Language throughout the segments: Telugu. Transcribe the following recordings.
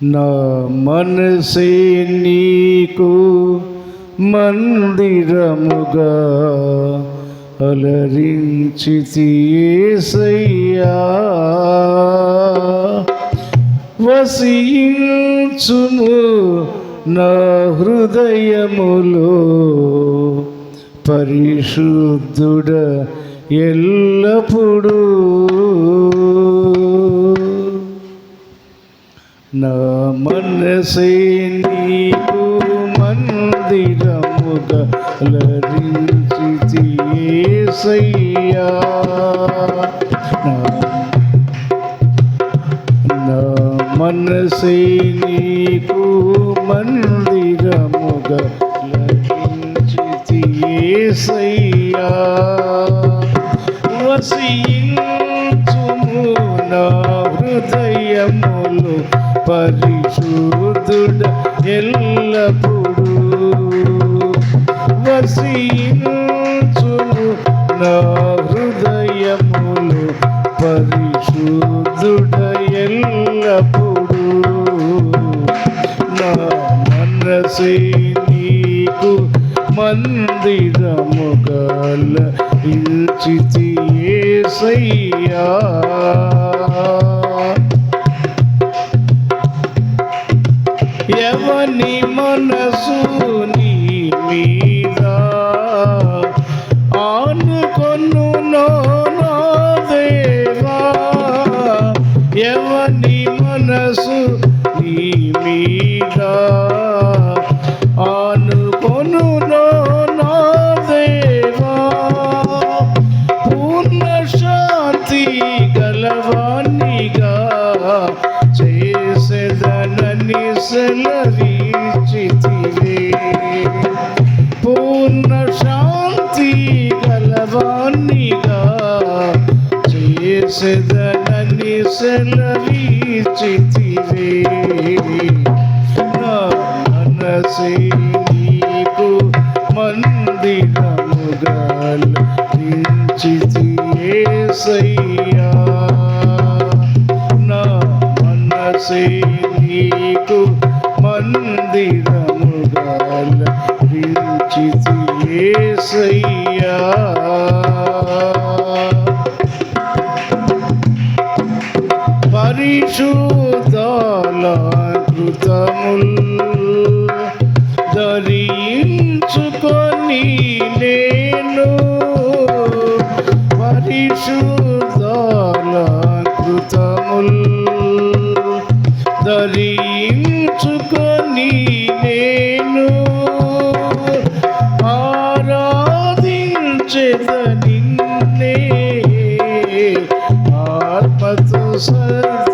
నా మనసే నీకు మందిరముగా అలరించి తీసయ్యా వసించును నా హృదయములో పరిశుద్ధుడ ఎల్లప్పుడూ. నా మనసే నీకు మందిరముగా లరించి నా మనసే నీకు మందిరముగా సయ్యా తీసయ్యా వసించుము నా హృదయములు పరిశుద్ధుడ ఎల్లప్పుడూ వసించును నా హృదయములు. పరిశుద్ధుడ ఎల్లప్పుడూ నా మనసే నీకు మందిరముగల ఇల్చితి ఏ సయ్యా. ఆనుకొను నా దేవా. ఎవని మనసు నీ మీద? ఆనుకొను దేవా. పూర్ణ శాంతి గలవానిగా చేసేదనని సెలవిచితివే పూర్ణ చేసేదనని సెలవిచితివే నా మనసే నీకు మందిరముగల్ దించితి ఏసయ్యా. నా మనసే నీకు మందిరముగల్ దించితి ఏసయ్యా. হরিষুদল দ্রুতমূল। দরিশুকনিলেনু হরিষুদল দ্রুতমূল। দরিশুকনিলেনু হরদিন চেতনিলে আত্মতুষ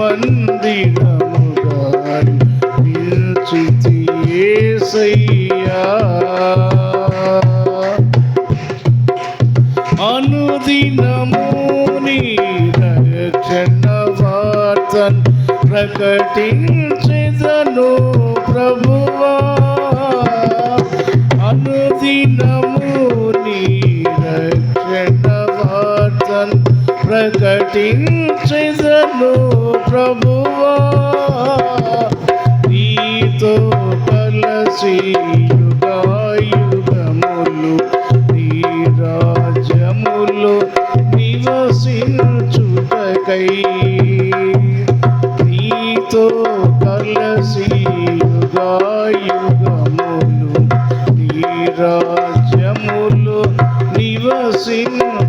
మందిరముగా దించితి ఏసయ్యా. అనుదినము నీ రక్షణ వార్తన్ ప్రకటించెదను ప్రభువా. అనుదినము నీ ప్రకటించెదను ప్రభువా. నీతో కలసి యుగాయుగములు నీ రాజ్యములో నివసించుటకై. నీతో కలసి యుగాయుగములు నీ రాజ్యములో నివసించు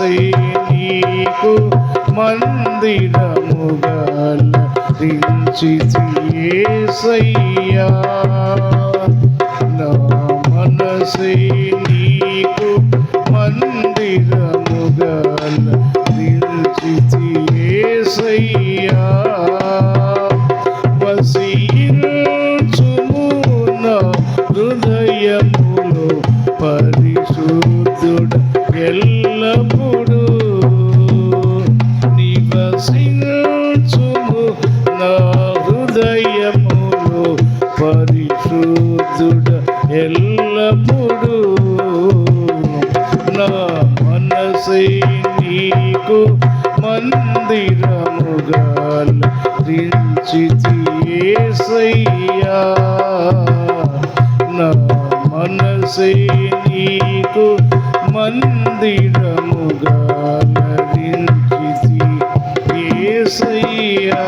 నీకు మందిరముగల దించితి ఏసయ్యా నా మనసే నీకు మందిరముగాల్ దించితియేసయ్యా నా మనసై నీకు మందిరముగా దించితి ఏసయ్యా.